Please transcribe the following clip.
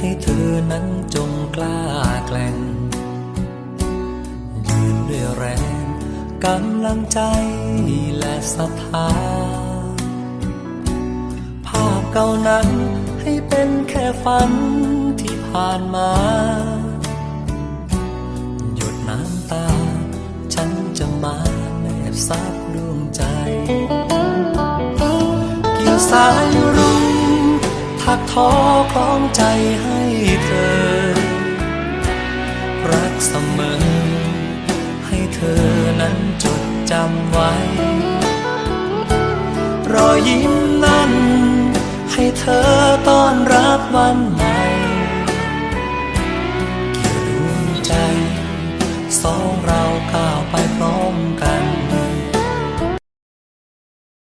ให้เธอนั้นจงกล้าแกล่งยืนด้วยแรงกำลังใจและศรัทธา ภาพเก่านั้นให้เป็นแค่ฝันที่ผ่านมา หยดน้ำตา ฉันจะมาแนบซับดวงใจ กิ่สายาท้อคล้องใจให้เธอ รักเสมอ ให้เธอนั้นจดจำไว้ รอยิ้มนั้น ให้เธอต้อนรับวันใหม่เกี่ยวดวงใจ สองเราก้าวไปพร